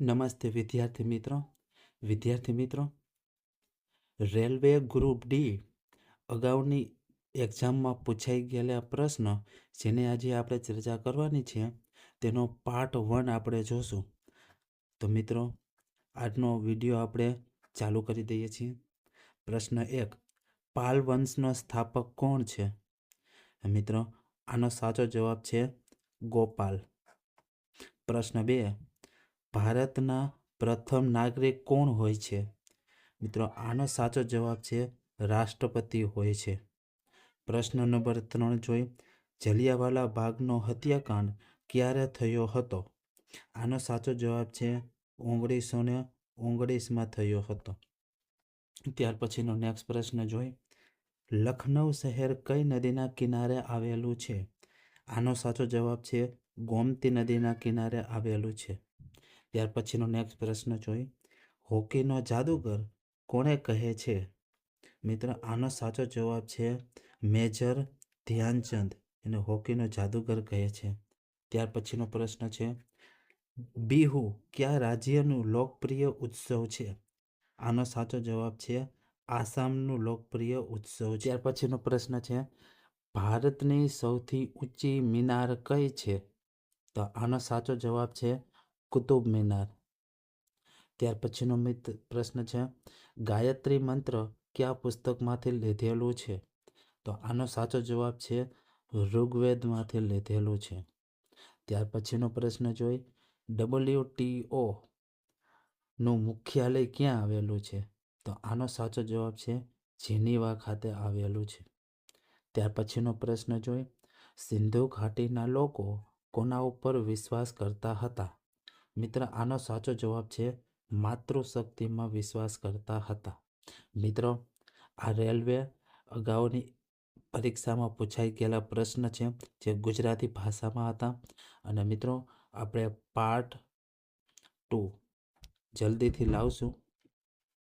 નમસ્તે વિદ્યાર્થી મિત્રો. વિદ્યાર્થી મિત્રો, રેલવે ગ્રુપ ડી અગાઉની એક્ઝામમાં પૂછાઈ ગયેલા પ્રશ્ન જેને આજે આપણે ચર્ચા કરવાની છે, તેનો પાર્ટ વન આપણે જોશું. તો મિત્રો, આજનો વીડિયો આપણે ચાલુ કરી દઈએ છીએ. પ્રશ્ન એક, પાલ વંશનો સ્થાપક કોણ છે? મિત્રો, આનો સાચો જવાબ છે ગોપાલ. પ્રશ્ન બે ભારતના પ્રથમ નાગરિક કોણ હોય છે? મિત્રો, આનો સાચો જવાબ છે રાષ્ટ્રપતિ હોય છે. પ્રશ્ન નંબર ત્રણ જોઈ. જલિયાવાલા બાગનો હત્યાકાંડ ક્યારે થયો હતો? આનો સાચો જવાબ છે ઓગણીસો ને ઓગણીસમાં થયો હતો. ત્યાર પછીનો નેક્સ્ટ પ્રશ્ન જોઈ. લખનૌ શહેર કઈ નદીના કિનારે આવેલું છે? આનો સાચો જવાબ છે ગોમતી નદીના કિનારે આવેલું છે. ત્યાર પછીનો નેક્સ્ટ પ્રશ્ન જોઈ. હોકીનો જાદુગર કોણે કહે છે? મિત્ર, આનો સાચો જવાબ છે મેજર ધ્યાનચંદ. એને હોકીનો જાદુગર કહે છે. ત્યાર પછીનો પ્રશ્ન છે, બિહુ કયા રાજ્યનું લોકપ્રિય ઉત્સવ છે? આનો સાચો જવાબ છે, આસામનું લોકપ્રિય ઉત્સવ ત્યાર પછીનો પ્રશ્ન છે, ભારતની સૌથી ઊંચી મિનાર કઈ છે? તો આનો સાચો જવાબ છે કુતુબ મિનાર. ત્યાર પછીનો મિત્ર પ્રશ્ન છે, ગાયત્રી મંત્ર કયા પુસ્તકમાંથી લીધેલું છે? તો આનો સાચો જવાબ છે, ઋગ્વેદમાંથી લીધેલું છે. ત્યાર પછીનો પ્રશ્ન જોઈ, ડબલ્યુ ટી ઓ નું મુખ્યાલય ક્યાં આવેલું છે? તો આનો સાચો જવાબ છે, જેનીવા ખાતે આવેલું છે. ત્યાર પછીનો પ્રશ્ન જોઈ, સિંધુ ઘાટીના લોકો કોના ઉપર વિશ્વાસ કરતા હતા? મિત્ર આનો સાચો જવાબ છે માતૃશક્તિમાં વિશ્વાસ કરતા હતા. મિત્રો, આ રેલવે અગાઉની પરીક્ષામાં પૂછાઈ ગયેલા પ્રશ્ન છે જે ગુજરાતી ભાષામાં હતા. અને મિત્રો, આપણે પાર્ટ ટુ જલ્દીથી લાવશું.